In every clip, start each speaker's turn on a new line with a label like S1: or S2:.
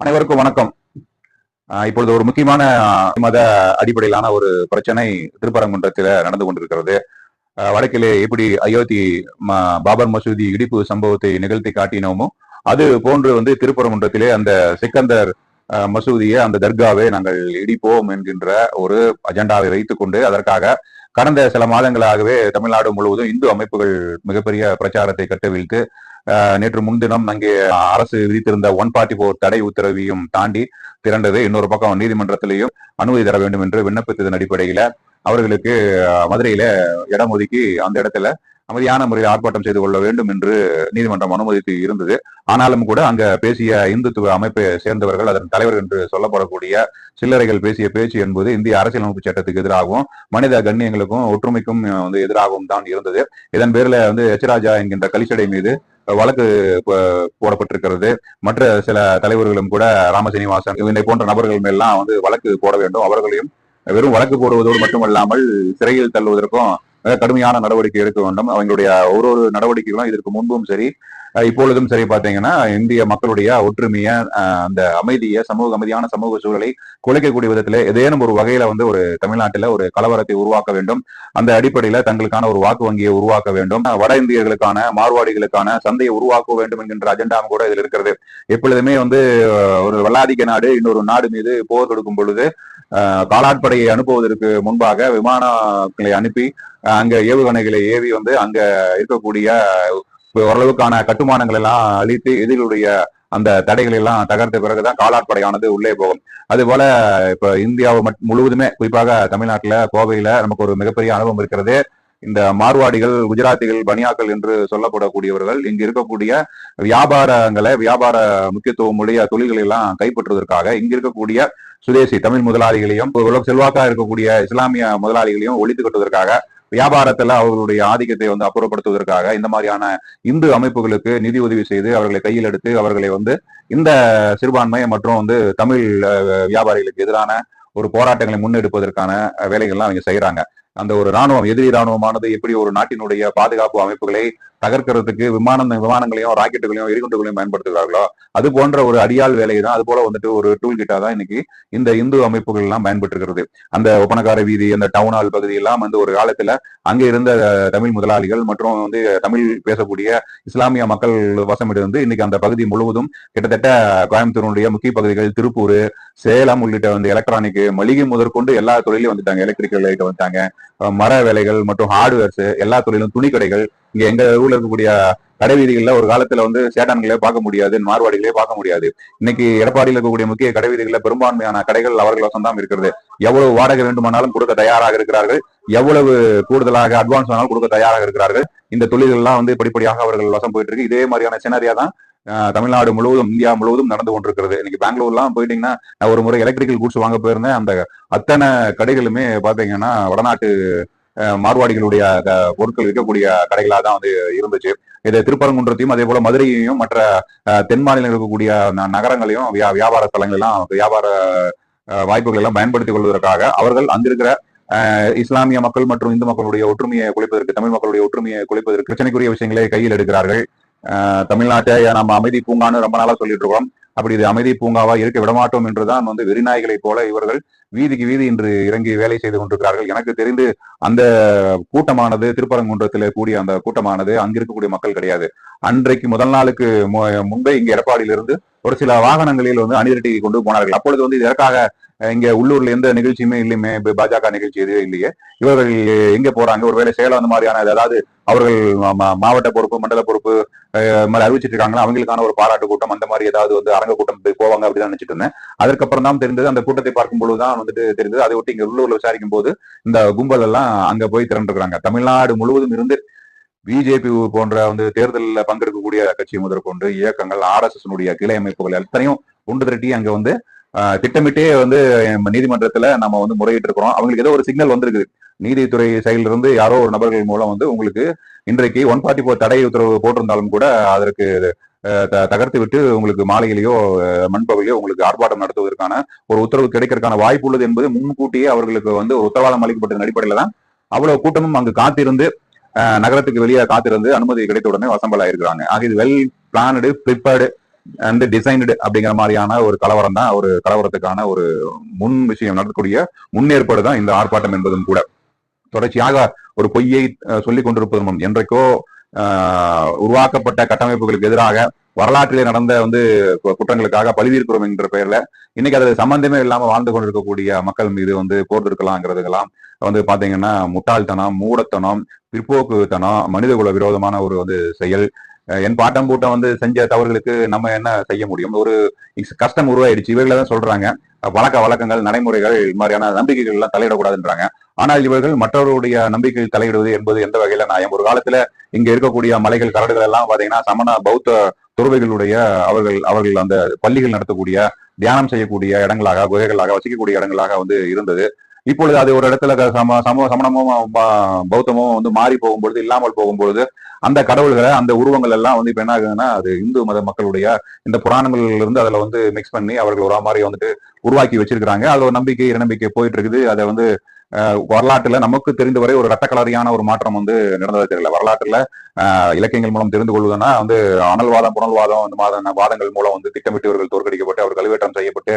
S1: அனைவருக்கும் வணக்கம். இப்பொழுது ஒரு முக்கியமான மத அடிப்படையிலான ஒரு பிரச்சனை திருப்பரங்குன்றத்தில் நடந்து கொண்டிருக்கிறது. வடக்கிலே எப்படி அயோத்தி ம- பாபர் மசூதி இடிப்பு சம்பவத்தை நிகழ்த்தி காட்டினோமோ அது போன்று வந்து திருப்பரங்குன்றத்திலே அந்த சிக்கந்தர் மசூதியை அந்த தர்காவை நாங்கள் இடிப்போம் என்கின்ற ஒரு அஜெண்டாவை வைத்துக் கொண்டு அதற்காக கடந்த சில மாதங்களாகவே தமிழ்நாடு முழுவதும் இந்து அமைப்புகள் மிகப்பெரிய பிரச்சாரத்தை கட்டவிழ்த்து நேற்று முன்தினம் அங்கே அரசு விதித்திருந்த ஒன் பார்ட்டி போர் தடை உத்தரவையும் தாண்டி திரண்டது. இன்னொரு பக்கம் நீதிமன்றத்திலேயும் அனுமதி தர வேண்டும் என்று விண்ணப்பித்ததன் அடிப்படையில அவர்களுக்கு மதுரையில இடம் ஒதுக்கி அந்த இடத்துல அமைதியான முறையில் ஆர்ப்பாட்டம் செய்து கொள்ள வேண்டும் என்று நீதிமன்றம் அனுமதித்து இருந்தது. ஆனாலும் கூட அங்க பேசிய இந்துத்துவ அமைப்பை சேர்ந்தவர்கள் அதன் தலைவர் என்று சொல்லப்படக்கூடிய சில்லறைகள் பேசிய பேச்சு என்பது இந்திய அரசியலமைப்பு சட்டத்துக்கு எதிராகவும் மனித கண்ணியங்களுக்கும் ஒற்றுமைக்கும் வந்து எதிராகவும் தான் இருந்தது. இதன் பேர்ல வந்து எச்ராஜா என்கின்ற கலிச்சடை மீது வழக்கு போடப்பட்டிருக்கிறது. மற்ற சில தலைவர்களும் கூட ராமசீனிவாசன் இதனை போன்ற நபர்கள் மேலாம் வந்து வழக்கு போட வேண்டும். அவர்களையும் வெறும் வழக்கு போடுவதோடு மட்டுமல்லாமல் சிறையில் தள்ளுவதற்கும் கடுமையான நடவடிக்கை எடுக்க வேண்டும். அவங்களுடைய ஒரு ஒரு நடவடிக்கைகளும் இதற்கு முன்பும் சரி இப்பொழுதும் சரி பாத்தீங்கன்னா இந்திய மக்களுடைய ஒற்றுமைய அந்த அமைதியை சமூக அமைதியான சமூக சூழலை குலைக்கக்கூடிய விதத்துல ஏதேனும் ஒரு வகையில வந்து ஒரு தமிழ்நாட்டில் ஒரு கலவரத்தை உருவாக்க வேண்டும். அந்த அடிப்படையில தங்களுக்கான ஒரு வாக்கு வங்கியை உருவாக்க வேண்டும். வட இந்தியர்களுக்கான மார்வாடிகளுக்கான சந்தையை உருவாக்க வேண்டும் என்கின்ற அஜெண்டாவும் கூட இதில் இருக்கிறது. எப்பொழுதுமே வந்து ஒரு வல்லாதிக்க நாடு இன்னொரு நாடு மீது போர் தொடுக்கும் பொழுது காலாட்படையை அனுப்புவதற்கு முன்பாக விமானங்களை அனுப்பி அங்க ஏவுகணைகளை ஏவி வந்து அங்க இருக்கக்கூடிய ஓரளவுக்கான கட்டுமானங்கள் எல்லாம் அழித்து எதிரிகளுடைய அந்த தடைகள் எல்லாம் தகர்த்த பிறகுதான் காலாட்படையானது உள்ளே போகும். அது போல இப்ப இந்தியாவை மட்- முழுவதுமே குறிப்பாக தமிழ்நாட்டுல கோவையில நமக்கு ஒரு மிகப்பெரிய அனுபவம் இருக்கிறது. இந்த மார்வாடிகள் குஜராத்திகள் பனியாக்கள் என்று சொல்லப்படக்கூடியவர்கள் இங்கு இருக்கக்கூடிய வியாபாரங்களை வியாபார முக்கியத்துவம் உடைய தொழில்களை எல்லாம் கைப்பற்றுவதற்காக இங்க இருக்கக்கூடிய சுதேசி தமிழ் முதலாளிகளையும் ஓரளவு செல்வாக்கா இருக்கக்கூடிய இஸ்லாமிய முதலாளிகளையும் ஒழித்து கட்டுவதற்காக வியாபாரத்துல அவர்களுடைய ஆதிக்கத்தை வந்து அப்புறப்படுத்துவதற்காக இந்த மாதிரியான இந்து அமைப்புகளுக்கு நிதி உதவி செய்து அவர்களை கையில் எடுத்து அவர்களை வந்து இந்த சிறுபான்மை மற்றும் வந்து தமிழ் வியாபாரிகளுக்கு எதிரான ஒரு போராட்டங்களை முன்னெடுப்பதற்கான வேலைகள்லாம் அவங்க செய்யறாங்க அந்த ஒரு ராணுவம் எதிரி ராணுவமானது எப்படி ஒரு நாட்டினுடைய பாதுகாப்பு அமைப்புகளை தகர்க்கிறதுக்கு விமானம் விமானங்களையும் ராக்கெட்டுகளையும் எரிகுண்டுகளையும் பயன்படுத்துகிறார்களோ அது போன்ற ஒரு அடியாள் வேலையை தான் அது போல வந்துட்டு ஒரு டூல் கிட்டா தான் இன்னைக்கு இந்த இந்து அமைப்புகள் எல்லாம் பயன்பட்டு அந்த ஒப்பனக்கார வீதி அந்த டவுன் ஹால் பகுதி எல்லாம் வந்து ஒரு காலத்துல அங்க இருந்த தமிழ் முதலாளிகள் மற்றும் வந்து தமிழ் பேசக்கூடிய இஸ்லாமிய மக்கள் வசமிருந்து இன்னைக்கு அந்த பகுதி முழுவதும் கிட்டத்தட்ட கோயம்புத்தூருடைய முக்கிய பகுதிகள் திருப்பூர் சேலம் உள்ளிட்ட வந்து எலக்ட்ரானிக் மளிகை முதற்கொண்டு எல்லா தொழிலையும் வந்துட்டாங்க. எலக்ட்ரிக்கல் லைட் வந்துட்டாங்க. மர வேலைகள் மற்றும் ஹார்ட்வேர்ஸ் எல்லா தொழிலும் துணி கடைகள் இங்க எங்க ஊர்ல இருக்கக்கூடிய கடை வீதிகள்ல ஒரு காலத்துல வந்து சேட்டான்களே பார்க்க முடியாது மார்வாடிகளே பார்க்க முடியாது. இன்னைக்கு எடப்பாடியில் இருக்கக்கூடிய முக்கிய கடை வீதிகளில் பெரும்பான்மையான கடைகள் அவர்கள் வசம்தான் இருக்கிறது. எவ்வளவு வாடகை வேண்டுமானாலும் கொடுக்க தயாராக இருக்கிறார்கள். எவ்வளவு கூடுதலாக அட்வான்ஸ் வேணாலும் கொடுக்க தயாராக இருக்கிறார்கள். இந்த தொழில்கள்லாம் வந்து படிப்படியாக அவர்கள் வசம் போயிட்டு இருக்கு. இதே மாதிரியான சினாரியா தான் தமிழ்நாடு முழுவதும் இந்தியா முழுவதும் நடந்து கொண்டிருக்கிறது. இன்னைக்கு பெங்களூர்லாம் போயிட்டீங்கன்னா நான் ஒரு முறை எலக்ட்ரிக்கல் கூட்ஸ் வாங்க போயிருந்தேன். அந்த அத்தனை கடைகளுமே பாத்தீங்கன்னா வடநாட்டு மார்வாடிகளுடைய பொருட்கள் விற்கக்கூடிய கடைகளாக தான் வந்து இருந்துச்சு. இது திருப்பரங்குன்றத்தையும் அதே போல மதுரையையும் மற்ற தென் மாநிலம் இருக்கக்கூடிய ந- நகரங்களையும் வியா- வியாபார ஸ்தலங்கள் எல்லாம் வியாபார வாய்ப்புகள் எல்லாம் பயன்படுத்திக் கொள்வதற்காக அவர்கள் அங்கிருக்கிற இஸ்லாமிய மக்கள் மற்றும் இந்து மக்களுடைய ஒற்றுமையை குலைப்பதற்கு தமிழ் மக்களுடைய ஒற்றுமையை குலைப்பதற்கு பிரச்சனைக்குரிய விஷயங்களை கையில் எடுக்கிறார்கள். தமிழ்நாட்டை நம்ம அமைதி பூங்கான்னு ரொம்ப நாளா சொல்லிட்டு இருக்கோம் அப்படி இது அமைதி பூங்காவா இருக்க விடமாட்டோம் என்றுதான் வந்து வெறிநாய்களைப் போல இவர்கள் வீதிக்கு வீதி இன்று இறங்கி வேலை செய்து கொண்டிருக்கிறார்கள். எனக்கு தெரிந்து அந்த கூட்டமானது திருப்பரங்குன்றத்தில் கூடிய அந்த கூட்டமானது அங்க இருக்கக்கூடிய மக்கள் கிடையாது. அன்றைக்கு முதல் நாளுக்கு முன்பே இங்க எடப்பாடியிலிருந்து ஒரு சில வாகனங்களில் வந்து அணிதிரட்டி கொண்டு போனார்கள். அப்பொழுது வந்து இதற்காக இங்க உள்ளூர்ல எந்த நிகழ்ச்சியுமே இல்லையுமே இப்ப பாஜக நிகழ்ச்சி எதுவும் இல்லையே. இவர்கள் எங்க போறாங்க? ஒருவேளை சேலம் அந்த மாதிரியான அதாவது அவர்கள் மா- மாவட்ட பொறுப்பு மண்டல பொறுப்பு மாதிரி அறிவிச்சிட்டு இருக்காங்களா? அவங்களுக்கான ஒரு பாராட்டு கூட்டம் அந்த மாதிரி ஏதாவது வந்து அரங்க கூட்டம் போய் போவாங்க அப்படின்னு நினைச்சிட்டு இருந்தேன். அதுக்கப்புறம் தான் தெரிந்தது அந்த கூட்டத்தை பார்க்கும் பொழுதுதான் வந்துட்டு தெரிந்தது. அதை ஒட்டி இங்க உள்ளூர்ல விசாரிக்கும் போது இந்த கும்பல் எல்லாம் அங்க போய் திரண்டிருக்கிறாங்க. தமிழ்நாடு முழுவதும் இருந்து பிஜேபி போன்ற வந்து தேர்தலில் பங்கெடுக்கக்கூடிய கட்சி முதற்கொண்டு இயக்கங்கள் ஆர்எஸ்எஸ் கிளை அமைப்புகள் எத்தனையும் ஒன்று திரட்டி அங்க வந்து திட்டமிட்டே வந்து நம்ம நீதிமன்றத்துல நம்ம வந்து முறையிட்டு இருக்கிறோம் அவங்களுக்கு ஏதோ ஒரு சிக்னல் வந்திருக்குது. நீதித்துறை சைடுல இருந்து யாரோ ஒரு நபர்கள் மூலம் வந்து உங்களுக்கு இன்றைக்கு ஒன் ஃபார்ட்டி ஃபோர் தடை உத்தரவு போட்டிருந்தாலும் கூட அதற்கு த- தகர்த்து விட்டு உங்களுக்கு மாலையிலேயோ மண்பகலையோ உங்களுக்கு ஆர்ப்பாட்டம் நடத்துவதற்கான ஒரு உத்தரவு கிடைக்கிறதுக்கான வாய்ப்பு உள்ளது என்பது முன்கூட்டியே அவர்களுக்கு வந்து ஒரு உத்தரவாதம் அளிக்கப்பட்டதன் அடிப்படையில தான் அவ்வளவு கூட்டமும் அங்கு காத்திருந்து நகரத்துக்கு வெளியே காத்திருந்து அனுமதி கிடைத்த உடனே வசம்பலாயிருக்கிறாங்க. ஆக இது well planned prepared and designed அப்படிங்கிற மாதிரியான ஒரு கலவரம் தான் ஒரு கலவரத்துக்கான ஒரு முன் விஷயம் நடக்கக்கூடிய முன்னேற்பாடு தான் இந்த ஆர்ப்பாட்டம் என்பதும் கூட. தொடர்ச்சியாக ஒரு பொய்யை அஹ், சொல்லிக் கொண்டிருப்பதும் என்றைக்கோ ஆஹ், உருவாக்கப்பட்ட கட்டமைப்புகளுக்கு எதிராக வரலாற்றிலே நடந்த வந்து கு- குற்றங்களுக்காக பழிதீர்க்கிறோம் என்ற பெயர்ல இன்னைக்கு அது சம்பந்தமே இல்லாம வாழ்ந்து கொண்டிருக்கக்கூடிய மக்கள் மீது வந்து போர்த்திருக்கலாங்கிறதுக்கெல்லாம் வந்து பாத்தீங்கன்னா முட்டாள்தனம் மூடத்தனம் பிற்போக்குத்தனம் மனிதகுல விரோதமான ஒரு வந்து செயல் என் பாட்டம் பூட்டம் வந்து செஞ்ச தவறுகளுக்கு நம்ம என்ன செய்ய முடியும்? ஒரு கஷ்டம் உருவாயிடுச்சு. இவர்களை தான் சொல்றாங்க. வழக்க வழக்கங்கள் நடைமுறைகள் இது மாதிரியான நம்பிக்கைகள் எல்லாம் தலையிடக்கூடாதுன்றாங்க. ஆனால் இவர்கள் மற்றவருடைய நம்பிக்கையில் தலையிடுவது என்பது எந்த வகையில நான் ஒரு காலத்துல இங்க இருக்கக்கூடிய மலைகள் கரடுகள் எல்லாம் பாத்தீங்கன்னா சமண பௌத்த துறவிகளுடைய அவர்கள் அவர்கள் அந்த பள்ளிகள் நடத்தக்கூடிய தியானம் செய்யக்கூடிய இடங்களாக குகைகளாக வசிக்கக்கூடிய இடங்களாக வந்து இருந்தது. இப்பொழுது அது ஒரு இடத்துல சம சம சமணமும் பௌத்தமும் வந்து மாறி போகும்பொழுது இல்லாமல் போகும்பொழுது அந்த கடவுள்களை அந்த உருவங்கள் எல்லாம் வந்து இப்ப என்ன ஆகுதுன்னா அது இந்து மத மக்களுடைய இந்த புராணங்கள்ல இருந்து அதுல வந்து மிக்ஸ் பண்ணி அவர்கள் ஒரு மாதிரி வந்துட்டு உருவாக்கி வச்சிருக்கிறாங்க. அது ஒரு நம்பிக்கை நம்பிக்கை போயிட்டு இருக்குது. அதை வந்து வரலாற்றுல நமக்கு தெரிந்தவரை ஒரு ரத்தக்கலரியான ஒரு மாற்றம் வந்து நடந்தது தெரியல. வரலாற்றுல இலக்கியங்கள் மூலம் தெரிந்து கொள்வதுன்னா வந்து அனல்வாதம் புனல்வாதம் இந்த மாதிரி வாதங்கள் மூலம் வந்து திட்டமிட்டு இவர்கள் தோற்கடிக்கப்பட்டு அவர் கழுவேற்றம் செய்யப்பட்டு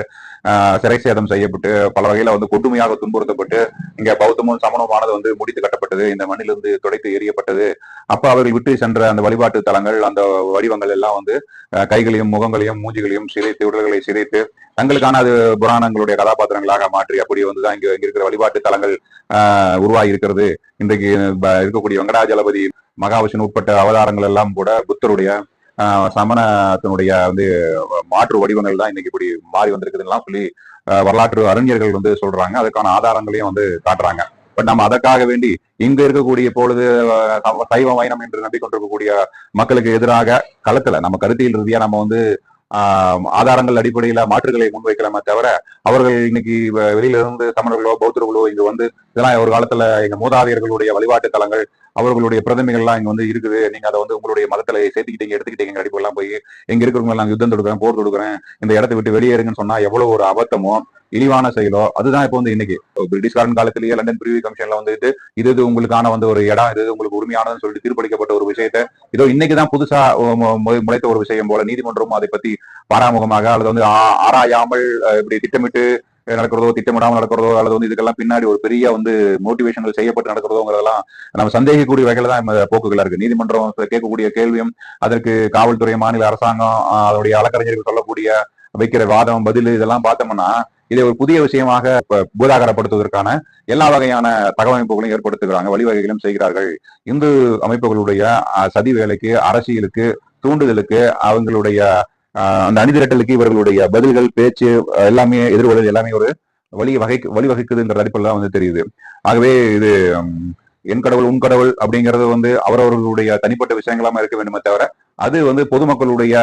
S1: சிறை சேதம் செய்யப்பட்டு பல வகையில வந்து கொடுமையாக துன்புறுத்தப்பட்டு இங்க பௌத்தமும் சமணமானது வந்து முடித்து கட்டப்பட்டது இந்த மண்ணிலிருந்து துடைத்து எரியப்பட்டது அப்ப அவர்கள் விட்டு சென்ற அந்த வழிபாட்டு தலங்கள் அந்த வடிவங்கள் எல்லாம் வந்து கைகளையும் முகங்களையும் மூஞ்சிகளையும் சிதைத்து உடல்களை சிதைத்து தங்களுக்கான அது புராணங்களுடைய கதாபாத்திரங்களாக மாற்றி அப்படி வந்துதான் இங்க இங்க இருக்கிற வழிபாட்டு தலங்கள் ஆஹ் உருவாகி இருக்கிறது இன்றைக்கு ப- இருக்கக்கூடிய வெங்கடாஜலபதி மகாவிஷ்ணு உட்பட்ட அவதாரங்கள் எல்லாம் கூட புத்தருடைய சமணத்தினுடைய வந்து மாற்று வடிவங்கள் தான் இன்னைக்கு இப்படி மாறி வந்திருக்குதுலாம் சொல்லி வரலாற்று அறிஞர்கள் வந்து சொல்றாங்க. அதுக்கான ஆதாரங்களையும் வந்து காட்டுறாங்க. பட் நம்ம அதற்காக வேண்டி இங்க இருக்கக்கூடிய இப்பொழுது சைவ வைணம் என்று நம்பிக்கொண்டிருக்கக்கூடிய மக்களுக்கு எதிராக களத்துல நம்ம கருத்தியல் ரீதியா நம்ம வந்து ஆதாரங்கள் அடிப்படையில மாற்றுகளை முன்வைக்கலாமே தவிர அவர்கள் இன்னைக்கு வெளியில இருந்து தமிழர்களோ பௌத்தர்களோ இங்க வந்து இதெல்லாம் ஒரு காலத்துல எங்க மூதாதையர்களுடைய வழிபாட்டு தலங்கள் அவர்களுடைய பிரதமைகள்லாம் இங்க வந்து இருக்குது. நீங்க அதை வந்து உங்களுடைய மதத்துல சேர்த்துக்கிட்டீங்க எடுத்துக்கிட்டீங்க அடிப்பெல்லாம் போய் எங்க இருக்கிறவங்க நாங்க யுத்தம் தொடுக்கிறேன் போர் தொடுக்கிறேன் இந்த இடத்தை விட்டு வெளியேறுங்கன்னு சொன்னா எவ்வளவு ஒரு அபத்தமோ இழிவான செயலோ அதுதான் இப்போ வந்து இன்னைக்கு. பிரிட்டிஷ்காரன் காலத்திலேயே லண்டன் பிரிவி கமிஷன்ல வந்துட்டு இது இது உங்களுக்கான வந்து ஒரு இடம் இது உங்களுக்கு உரிமையானதுன்னு சொல்லிட்டு தீர்ப்பளிக்கப்பட்ட ஒரு விஷயத்தை இதோ இன்னைக்குதான் புதுசா மு- முளைத்த ஒரு விஷயம் போல நீதிமன்றமும் அதை பத்தி பாராமுகமாக அல்லது வந்து ஆ- ஆராயாமல் இப்படி திட்டமிட்டு நடக்கிறதோ திட்டமிடாமல் நடக்கிறதோ அல்லது வந்து இதுக்கெல்லாம் பின்னாடி ஒரு பெரிய வந்து மோட்டிவேஷன்கள் செய்யப்பட்டு நடக்கிறதோங்கிறதெல்லாம் நம்ம சந்தேகிக்கக்கூடிய வகையில தான் இந்த போக்குகள் இருக்கு. நீதிமன்றம் கேட்கக்கூடிய கேள்வியும் அதற்கு காவல்துறை மாநில அரசாங்கம் ஆஹ், அதனுடைய வழக்கறிஞர்கள் சொல்லக்கூடிய வைக்கிற வாதம் பதில் இதெல்லாம் பார்த்தோம்னா இதை ஒரு புதிய விஷயமாக பூதாகரப்படுத்துவதற்கான எல்லா வகையான தகவமைப்புகளையும் ஏற்படுத்துகிறாங்க வழிவகைகளும் செய்கிறார்கள். இந்து அமைப்புகளுடைய சதி வேலைக்கு அரசியலுக்கு தூண்டுதலுக்கு அவங்களுடைய அந்த அணிதிரட்டலுக்கு இவர்களுடைய பதில்கள் பேச்சு எல்லாமே எதிர்கொள்வது எல்லாமே ஒரு வழி வகை வழிவகுக்குதுங்கிற அடிப்படையில் தான் வந்து தெரியுது. ஆகவே இது என் கடவுள் உன் கடவுள் அப்படிங்கிறது வந்து அவரவர்களுடைய தனிப்பட்ட விஷயங்களாம இருக்க வேண்டுமே தவிர அது வந்து பொதுமக்களுடைய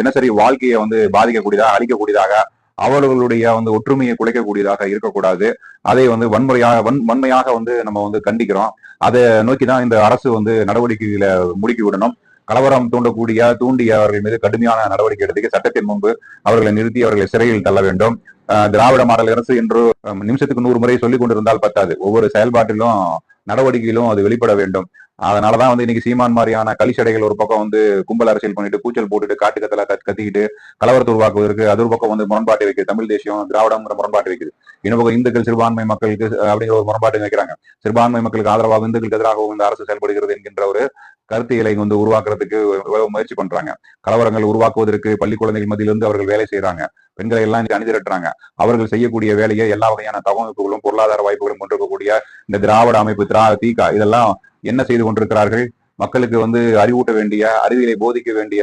S1: தினசரி வாழ்க்கையை வந்து பாதிக்கக்கூடியதாக அழிக்கக்கூடியதாக அவர்களுடைய வந்து ஒற்றுமையை குலைக்கக்கூடியதாக இருக்கக்கூடாது. அதை வந்து வன்முறையாக வன் வன்மையாக வந்து நம்ம வந்து கண்டிக்கிறோம். அதை நோக்கி தான் இந்த அரசு வந்து நடவடிக்கைகளை முடுக்கி விடணும். கலவரம் தூண்டக்கூடிய தூண்டிய அவர்கள் மீது கடுமையான நடவடிக்கை எடுத்து சட்டத்தின் முன்பு அவர்களை நிறுத்தி அவர்களை சிறையில் தள்ள வேண்டும். திராவிட மாடல் அரசு என்று நிமிஷத்துக்கு நூறு முறை சொல்லிக் கொண்டிருந்தால் பத்தாது. ஒவ்வொரு செயல்பாட்டிலும் நடவடிக்கையிலும் அது வெளிப்பட வேண்டும். அதனாலதான் வந்து இன்னைக்கு சீமான் மாதிரியான கலிச்சடைகள் ஒரு பக்கம் வந்து கும்பல் அரசியல் பண்ணிட்டு கூச்சல் போட்டுட்டு காட்டுக்கத்தில கத்திக்கிட்டு கலவரத்தை உருவாக்குவதற்கு அது ஒரு பக்கம் வந்து முரண்பாட்டை வைக்குது. தமிழ் தேசியம் திராவிடங்கிற முரண்பாட்டை வைக்குது. இன்னும் பக்கம் இந்துக்கள் சிறுபான்மை மக்களுக்கு அப்படிங்கிற ஒரு முரண்பாட்டை வைக்கிறாங்க. சிறுபான்மை மக்களுக்கு ஆதரவாக இந்துக்களுக்கு எதிராகவும் இந்த அரசு செயல்படுகிறது என்கின்ற ஒரு கருத்துகளை வந்து உருவாக்குறதுக்கு முயற்சி பண்றாங்க. கலவரங்கள் உருவாக்குவதற்கு பள்ளி குழந்தைகள் மத்தியிலிருந்து அவர்கள் வேலை செய்யறாங்க பெண்களை எல்லாம் அணிதிரட்டுறாங்க. அவர்கள் செய்யக்கூடிய வேலையை எல்லா வகையான தகவமைப்புகளும் பொருளாதார வாய்ப்புகளும் கொண்டிருக்கக்கூடிய இந்த திராவிட அமைப்பு திரா தீகா இதெல்லாம் என்ன செய்து கொண்டிருக்கிறார்கள்? மக்களுக்கு வந்து அறிவூட்ட வேண்டிய அறிவியலை போதிக்க வேண்டிய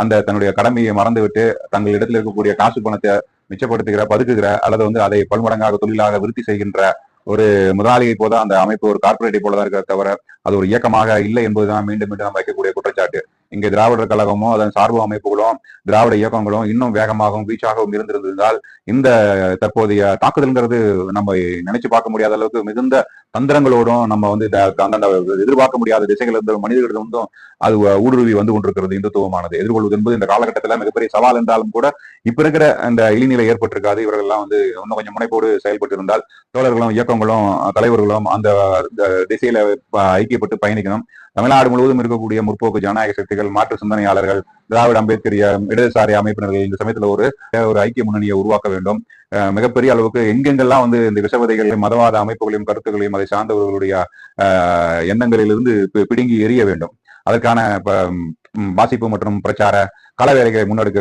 S1: அந்த தன்னுடைய கடமையை மறந்துவிட்டு தங்கள் இடத்துல இருக்கக்கூடிய காசு பணத்தை மிச்சப்படுத்துகிற பதுக்குகிற அல்லது வந்து அதை பல்மடங்காக தொழிலாக விருத்தி செய்கின்ற ஒரு முதலாளியை போல அந்த அமைப்பு ஒரு கார்பரேட்டை போல தான் தவிர அது ஒரு இயக்கமாக இல்லை என்பதுதான் மீண்டும் மீண்டும் வைக்கக்கூடிய குற்றச்சாட்டு. இங்கே திராவிடர் கழகமும் அதன் சார்பு அமைப்புகளும் திராவிட இயக்கங்களும் இன்னும் வேகமாகவும் வீச்சாகவும் இருந்திருந்தால் இந்த தற்போதைய தாக்குதல்ங்கிறது நம்ம நினைச்சு பார்க்க முடியாத அளவுக்கு மிகுந்த தந்திரங்களோடும் நம்ம வந்து அந்தந்த எதிர்பார்க்க முடியாத திசைகள் இருந்தாலும் மனிதர்களிடம் இருந்தும் அது ஊடுருவி வந்து கொண்டிருக்கிறது இந்துத்துவமானது. எதிர்கொள்வது என்பது இந்த காலகட்டத்தில் மிகப்பெரிய சவால் என்றாலும் கூட இப்ப இருக்கிற அந்த இழிநிலை ஏற்பட்டிருக்காது. இவர்கள் எல்லாம் வந்து இன்னும் கொஞ்சம் முனைப்போடு செயல்பட்டு இருந்தால் தோழர்களும் இயக்கங்களும் தலைவர்களும் அந்த அந்த திசையில ஐக்கியப்பட்டு பயணிக்கணும். தமிழ்நாடு முழுவதும் இருக்கக்கூடிய முற்போக்கு ஜனநாயக சக்திகள் மாற்று சிந்தனையாளர்கள் திராவிட அம்பேத்கரிய இடதுசாரி அமைப்பினர்கள் இந்த சமயத்துல ஒரு ஒரு ஐக்கிய முன்னணியை உருவாக்க வேண்டும். மிகப்பெரிய அளவுக்கு எங்கெங்கெல்லாம் வந்து இந்த விஷவதைகளையும் மதவாத அமைப்புகளையும் கருத்துக்களையும் அதை சார்ந்தவர்களுடைய அஹ், எண்ணங்களிலிருந்து பிடுங்கி எறிய வேண்டும். அதற்கான வாசிப்பு மற்றும் பிரச்சார கள வேலைகளை முன்னெடுக்க